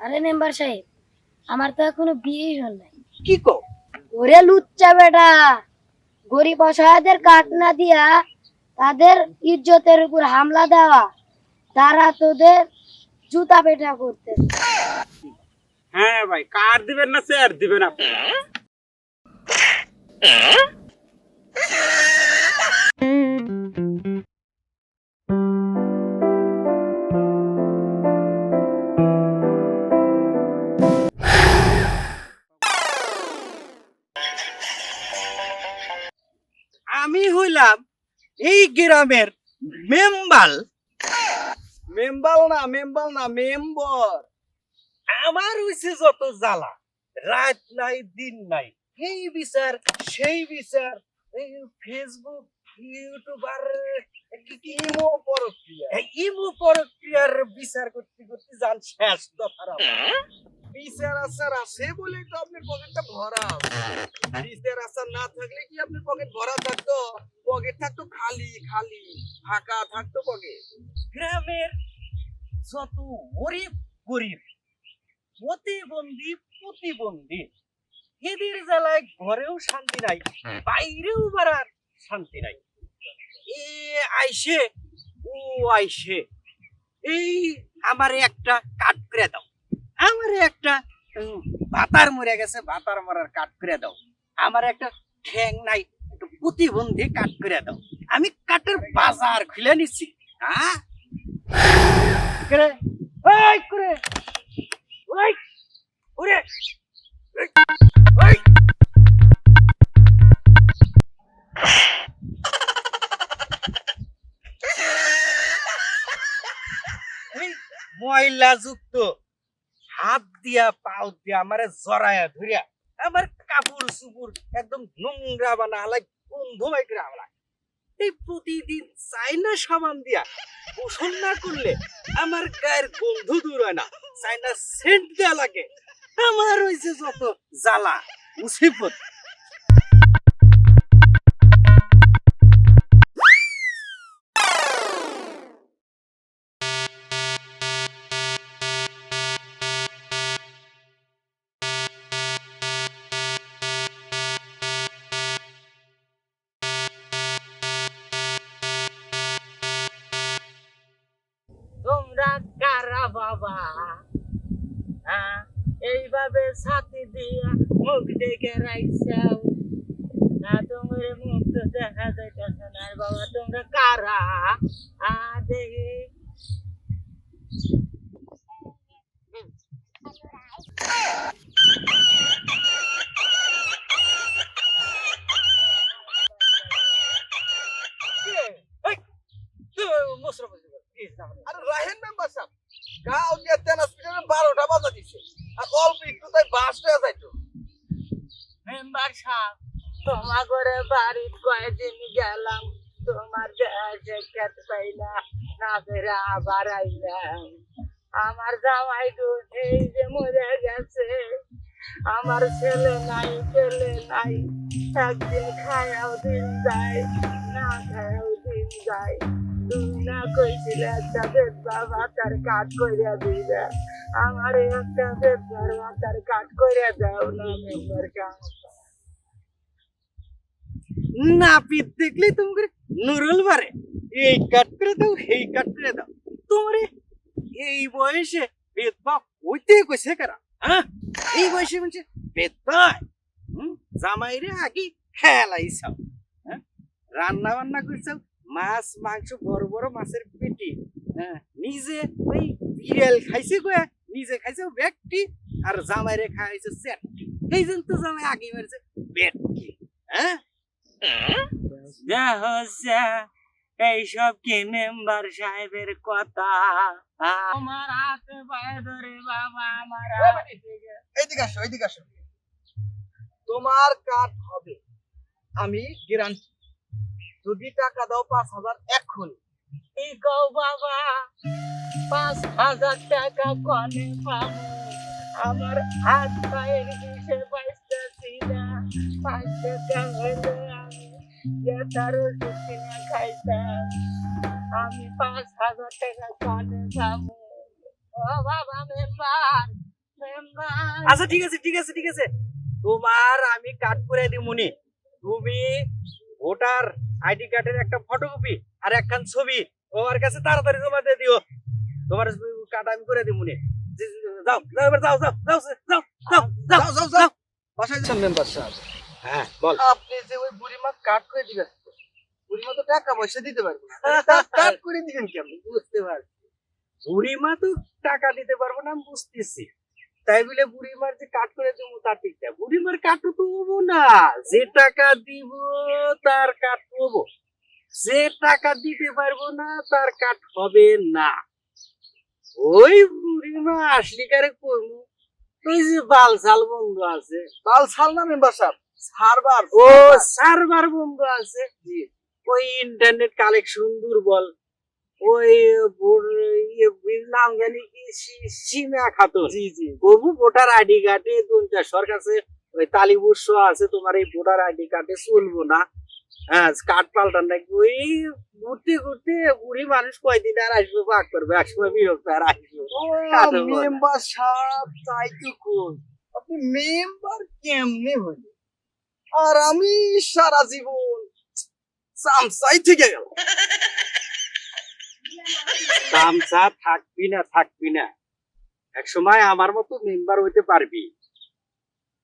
আরে মেম্বার সাহেব আমার তো এখনও বিয়েই হল নাই। কি কো ওরে লুচ্চা বেটা গরিব অসহায়দের কাট না দিয়া তাদের ইজ্জতের উপর হামলা দেওয়া তারা তোদের জুতা পেটা করতে। হ্যাঁ ভাই, কার দিবেন না স্যার দিবেন আপনি আমি হইলাম এই গ্রামের মেম্বার মেম্বার না মেম্বার না, মেম্বার। আমার হইছে যত জ্বালা, রাত নাই, দিন নাই। এই বিচার, সেই বিচার, এই ফেসবুক ইউটিউবার ইমো ইমো বিচার করতে করতে যান শেষ দফার বিচার আচার আছে বলে তো আপনার পকেটটা ভরা বিচার আচার না থাকলে কি আপনার পকেট ভরা থাকতো? পকেট থাকতো খালি খালি, ফাঁকা থাকতো পকেট। গ্রামের যত গরিব গরিব প্রতিবন্ধী প্রতিবন্ধী এদের জ্বালায় ঘরেও শান্তি নাই বাইরেও বাড়ার শান্তি নাই। এ আইসে ও আইসে এই আমারে একটা কাট করে দাও। আমারে একটা ভাতার মরে গেছে ভাতার মরার কাট করে দাও। আমার একটা ঠ্যাং নাই একটু প্রতিবন্ধী কাট করে দাও। আমি কাটের বাজার খুলে নিচ্ছি হ্যাঁ করে ওই করে। ওই ওরে। ওই, ময়লা যুক্ত। হাত দিয়া পাও দিয়া আমারে জড়ায়া ধরিয়া আমার কাপড় চুপুর একদম নোংরা বানা হালাই গন্ধ বাইকরা হালাই এই প্রতিদিন চাইনা সাবান দিয়া গোসল না করলে আমার গায়ের গন্ধ দূর হয় না। চাইনা সেন্ট দেওয়া লাগে। আমার হয়েছে যত জ্বালা, মুসিবত। রাইছাও না তোমার মুখ তো দেখা যাইতেছে না বাবা তোমরা কারা? আ দেখি আরে রাহেন মেম্বার সাহেব গাঁও দিয়ে তেন হসপিটালে বারোটা বাজা দিছে আর অল্প একটু তাই বাস হয়ে যাইতো। সাহেব তোমার ঘরে বাড়ি কয়েকদিন গেলাম, তোমার দেশে পাইলা, না ফেরা আবার আইলাম। আমার জামাই এই যে মরে গেছে, আমার ছেলে নাই ছেলে নাই। একদিন খায়াও দিন যায়, না খায়াও দিন যায়। তুমি না কইছিলে একটা বেদবা ভাতার কাট কইরা দিবে। আমার একটা বেদবার ভাতার কাট কইরা দাও না, মেম্বার সাহেব নাপিত দেখলে তোমাকে নুরুল মারে। এই কাট করে দাও, এই কাট করে দাও। তোমারে এই বয়সে বেদবা হইতে কইছে কারা হ্যাঁ? এই বয়সে বলছে বেদবা জামাই রে আগে খেলাইছাও হ্যাঁ? রান্না বান্না করছাও মাছ, মাংস, বড় বড় মাছের পেটি হ্যাঁ? নিজে ওই বিড়াল খাইছে কয়া, নিজে খাইছে ব্যক্তি, আর জামাই রে খাইছে সেটটি এই জন্য তো জামাই আগে মেরেছে ব্যক্তি হ্যাঁ? এইসব কি মেম্বার সাহেবের কথা? আমার হাতে পায়ে ধরে বাবা আমার এইদিকে আসো এইদিকে আসো। তোমার কাট হবে। আমি গ্যারান্টি যদি টাকা দাও পাঁচ হাজার এখন কি কও বাবা? পাঁচ হাজার টাকা কনে পাবো? আমার হাত পায়ের বিষে পাইতেছি না। পাঁচ টাকা হলে আমি যেটার ওষুধ কিনে খাইতাম আমি পাঁচ হাজার টাকা কনে পাবো ও বাবা মেম্বার মেম্বার আচ্ছা ঠিক আছে ঠিক আছে ঠিক আছে। তোমার আমি কাট করে দিই মুনি তুমি ভোটার আইডি কার্ডের একটা ফটোকপি আর একখান ছবি তোমার কাছে তাড়াতাড়ি জমা দিয়ে দিও। তোমার কার্ড আমি করে মুনি জি, যাও যাও এবার যাও যাও যাও যাও যাও যাও যাও। যাও যাও বাসায় যান মেম্বার সাহেব হ্যাঁ বল। আপনি যে ওই বুড়িমা কাট করে দিবেন বুড়িমা তো টাকা পয়সা দিতে পারবে না। কাট করে দিবেন কেমন বুঝতে পারছি। বুড়িমা তো টাকা দিতে পারব না আমি বুঝতেছি। তাই বলে বুড়িমার যে কাট করে দেবো তা ঠিক না বুড়িমার কাটও তো হব না। যে টাকা দিব তার কাট হব। যে টাকা দিতে পারব না তার কাট হবে না। ওই বুড়িমা আসলি কারে করব। ওই যে বাল সাল বন্ধু আছে। কাল ছাল না মেম্বার সাহেব ছাড়বার ও সার্ভার। বন্ধু আছে। জি। ওই ইন্টারনেট কালেকশন দুর্বল। ওই ইয়ে নাম জানি কি সীমা খাতুন জি জি। প্রভু ভোটার আইডি কার্ডে দুনচার কাছে ওই তালিবুর্ষ আছে। তোমার এই ভোটার আইডি কার্ডে চলবো না। হ্যাঁ কার্ড পাল্টান নাকি ওই ঘুরতে ঘুরতে বুড়ি মানুষ কয়দিন আর আসবে পাক করবে। একসময় বিরক্ত আর আসবে। মেম্বার সাহেব তাই তো আপনি মেম্বার কেমনে হইল আর আমি সারা জীবন চামচাই থেকে গেল তামসা থাকবি না থাকবি না। এক সময় আমার মতো মেম্বার হইতে পারবি।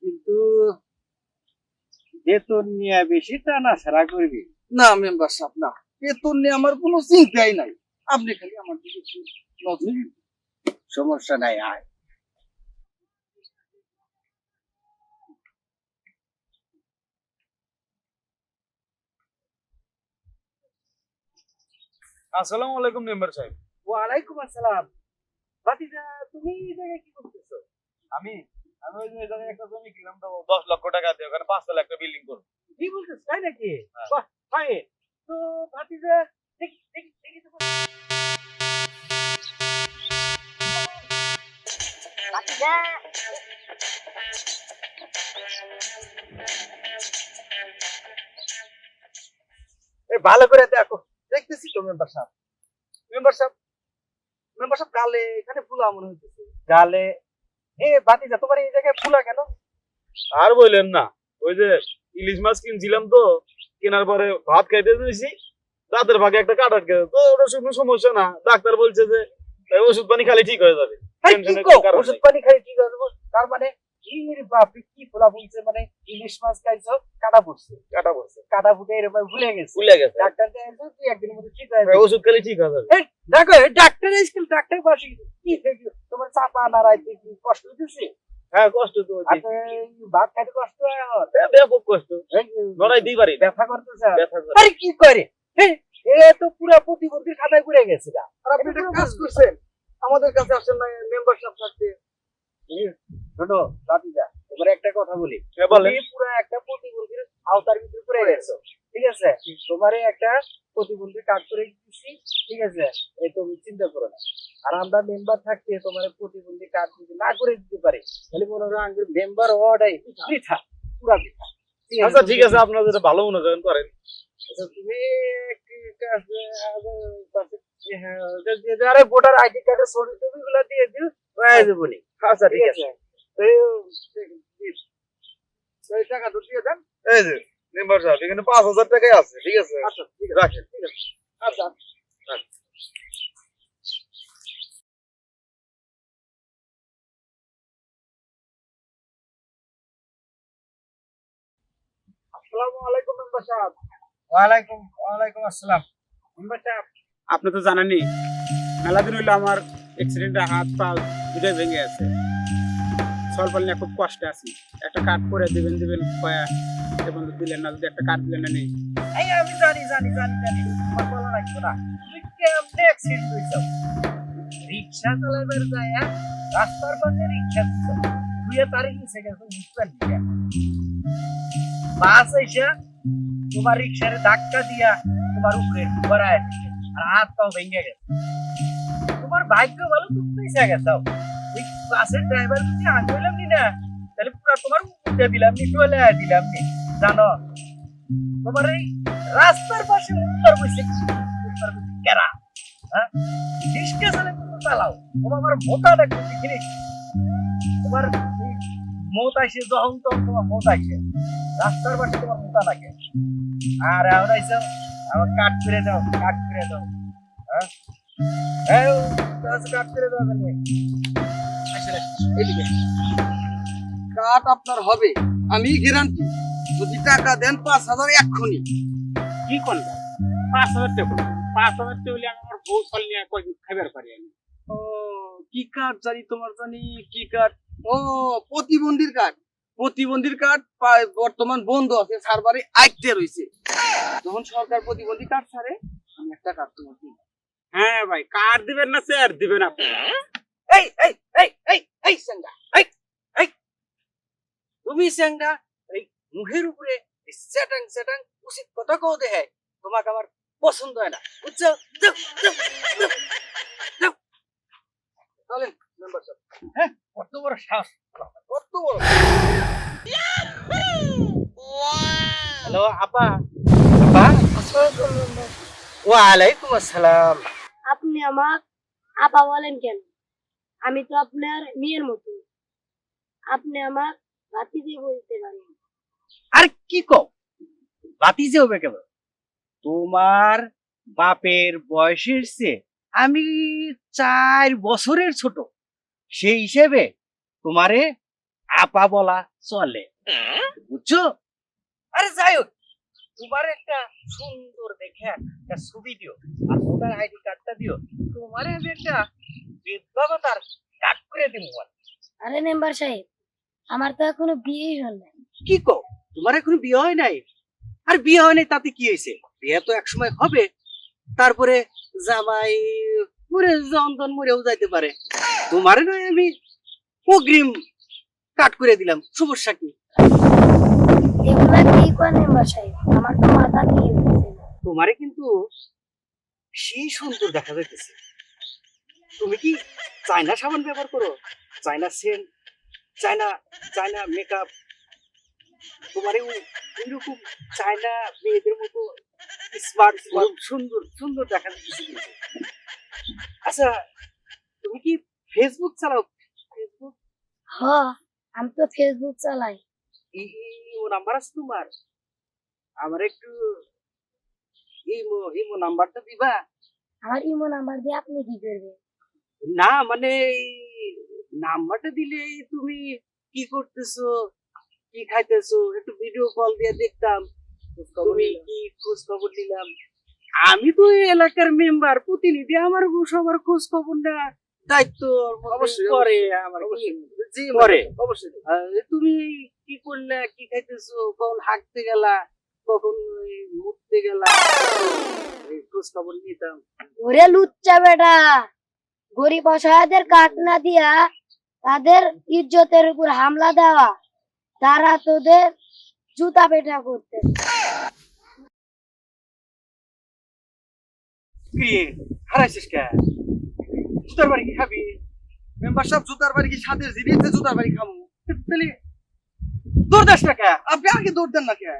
কিন্তু বেতন নিয়ে বেশি টানা ছাড়া করবি। না মেম্বার সাহেব না। বেতন নিয়ে আমার কোনো চিন্তাই নাই। আপনি খালি আমার দিকে নজর সমস্যা নাই আয়। আসসালামু আলাইকুম মেম্বার সাহেব। ওয়ালাইকুম আসসালাম। ভাতিজা তুমি এই জায়গায় কি করতেছো? আমি? আমি ওই জায়গায় একটা জমি কিনলাম তো দশ লক্ষ টাকা দিয়ে ওখানে পাঁচতলা একটা বিল্ডিং করব। কি বলতেছ তাই নাকি? হ্যাঁ। বাহ ভাই তো ভাতিজা দেখি দেখি দেখি তো। ভাতিজা এই ভালো করে দেখো। দেখতেছি তো মেম্বার সাহেব। মেম্বার সাহেব মেম্বার সাহেব গালে এখানে ফুলা মনে হইতেছে। গালে? এ ভাতিজা তোমার এই জায়গায় ফুলা কেন? আর বললেন না। ওই যে ইলিশ মাছ কিনছিলাম তো কেনার পরে ভাত খাইতে দিয়েছি রাতের ভাগে একটা কাটার খেতে তো ওটা কোনো সমস্যা না। ডাক্তার বলছে যে ওষুধ পানি খালি ঠিক হয়ে যাবে। কারণ ওষুধ পানি খাই ঠিক হয়ে যাবে। তার মানে ইর বাপরে কি ফোলা ফুলছে মানে ইলিশ মাছ খাইছো কাটা পড়ছে। কাটা পড়ছে। কাটা ফুটে এরকম ভুলে গেছে। ভুলে গেছে। ডাক্তার দেখাইছো তুই একদিনের মধ্যে ঠিক হয়ে যাবে। ওষুধ খালি ঠিক হয়ে যাবে। দেখো ডাক্তার স্কুল ডাক্তার পাশে কি দেখো তোমার চাপা নাড়াইতে কি কষ্ট হইতেছে হ্যাঁ কষ্ট তো হচ্ছে। ভাত খাইতে কষ্ট হয় এ, ব্যাপক কষ্ট। এই নড়াই দিই পারি ব্যথা করতেছে ব্যথা করে। আরে কি করে? এই, এ তো পুরো প্রতিবন্ধীর খাতায় ঘুরে গেছে আর আপনি একটা কাজ করছেন। আমাদের কাছে আসেন না মেম্বার সাহেব থাকতে। শোনো ভাতিজা তোমার একটা কথা বলি। তুমি পুরো একটা প্রতিবন্ধীর আওতার ভিতরে পড়ে গেছো ঠিক আছে? তোমারে একটা প্রতিবন্ধী কাজ করে দিচ্ছি ঠিক আছে? এই তুমি চিন্তা করো না। আর আমরা মেম্বার থাকতে তোমার প্রতিবন্ধী কাজ যদি না করে দিতে পারি তাহলে মনে হয় আমাদের মেম্বার হওয়াটাই বৃথা পুরা বৃথা। আচ্ছা ঠিক আছে আপনারা যেটা ভালো মনে করেন। করেন আচ্ছা, তুমি হ্যাঁ, ভোটার আইডি কার্ডের ছবি টবি গুলো দিয়ে দিও হয়ে যাব নি। আচ্ছা ঠিক আছে? এই- এই টাকা তো দিয়ে দেন এই যে মেম্বার সাহেব এখানে পাঁচ হাজার টাকাই আছে ঠিক আছে? আচ্ছা ঠিক আছে। রাখেন। আচ্ছা। আসসালামু আলাইকুম মেম্বার সাহেব। ওয়ালাইকুম ওয়ালাইকুম আসসালাম। মেম্বার আপনি তো জানেনই মেলা দিন হইল আমার অ্যাক্সিডেন্টে হাত পা দুটোই ভেঙে আছে সলভ নিয়ে খুব কষ্টে আছি। একটা কার্ড করে দিবেন দিবেন এখন তো দিলেন না, যদি একটা কার্ড দিলেন না, নেই। আমি জানি জানি জানি জানি রিক্সা চালাবার যায় রাস্তার পাশে রিক্সা দিছো। তুই তারে নিচে গেছো বুঝবেন বাস এসে তোমার রিক্সার ধাক্কা দিয়া তোমার উপরে দিচ্ছে আর হাত পাও ভেঙে গেছে। তোমার ভাগ্য ভালো, তুমি গেছো। ক্লাসের ড্রাইভার যদি আগে হইলাম নি না, তাহলে পুরো তোমার উঠে দিলাম নি, চলে দিলাম নি, জানো? তোমার এই রাস্তার পাশে উত্তর বসে উত্তর বসে কেরা? হ্যাঁ? স্টেশনে তুমি চালাও। তোমার মোতাটা একটু দেখিনি তোমার মত আসে, যখন তখন তোমার মত আসে। রাস্তার পাশে তোমার মোতা লাগে। আর এসে আমার কাট করে দাও কাট করে দাও। হ্যাঁ? কাট করে দাও আপনার হবে। আমি গ্যারান্টি যদি টাকা দেন পাঁচ হাজার এক্ষুনি। কি পাঁচ হাজার টাকা পাঁচ হাজার টাকা আমার বউ চল নিয়ে কয়দিন খাবার পারি আমি। ও কি কার্ড জানি তোমার জানি কি কার্ড ও প্রতিবন্ধীর কার্ড প্রতিবন্ধীর কার্ড বর্তমান বন্ধ আছে সার্ভারে আইতে রয়েছে যখন সরকার প্রতিবন্ধী কার্ড ছাড়ে আমি একটা কার্ড তোমার দিই। হ্যাঁ ভাই কার দিবেন না স্যার দিবেন আপনারা। এই এই এই তুমি সেঙ্গা এই মুখের উপরে সেটাং সেটাং উচিত কথা কও দেহে তোমাকে আমার পছন্দ হয় কত বড় সাহস। কত আপা। আপা ওয়ালাইকুম আসসালাম। আপনি আমার আপা বলেন কেন? আমি তো আপনার মেয়ের মতো। আপনি আমার ভাতিজি বলতে পারেন। আর কি কও? যে হবে কেবল তোমার বাপের বয়সের চেয়ে আমি চার বছরের ছোট। সেই হিসেবে তোমারে আপা বলা চলে। বুঝছ? আরে যাই হোক, তোমার একটা সুন্দর দেখে একটা ছবি দিও। আর ভোটার আইডি কার্ডটা দিও। তোমারে আমি একটা বিধবাতার কার্ড করে দিব আরে মেম্বার সাহেব আমার তো এখনও বিয়েই হল না কি কো তোমার এখনও বিয়ে হয় নাই? আর বিয়ে হয় নাই তাতে কি হয়েছে? বিয়ে তো একসময় হবে তারপরে জামাই মরে জন্তন মরেও যাইতে পারে। তোমার নয় আমি অগ্রিম কাট করে দিলাম সমস্যা কি? এগুলা কি করেন মেম্বার সাহেব? আমার তো মাথা দিয়ে তোমারে কিন্তু সেই সুন্দর দেখা যাইতেছে। তুমি কি চায়না সাবান ব্যবহার করো? China scent China China makeup তোমারে ওই- ওইরকম চায়না মেয়েদের মতো স্মার্ট স্মার্ট সুন্দর সুন্দর দেখা যাচ্ছে আচ্ছা তুমি কি ফেসবুক চালাও? ফেসবুক হ আমি তো ফেসবুক চালাই। ও নাম্বার আছে তোমার? আমার একটু ইমো ইমো নাম্বারটা দিবা। আমার ইমো নাম্বার দিয়ে আপনি কি করবেন? না মানে এই নাম্বারটা দিলে তুমি কি করতেছো? কি খাইতেছো? একটু ভিডিও কল দিয়ে দেখতাম তুমি কি খোঁজ খবর নিলাম। আমি তো এই এলাকার মেম্বার প্রতিনিধি আমার সবার খোঁজ খবর নেওয়া দায়িত্ব করে আমার অবশ্যই। জি করে। অবশ্যই। তুমি কি করলে কি খাইতেছো কখন হাঁটতে গেলা কখন ওই মুততে গেলা খোঁজ খবর নিতাম। ওরে লুচ্চা বেটা! গরিব অসহায়দের কাঠ না দিয়া তাদের ইজ্জতের উপর হামলা দেওয়া। তারা তোদের জুতা পেটা করতে। বাড়ি কি খাবি? জুতার বাড়ি সাদের জিনিস বাড়ি আপনি কি কে?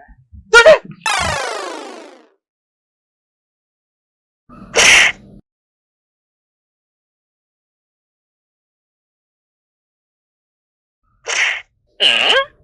嗯？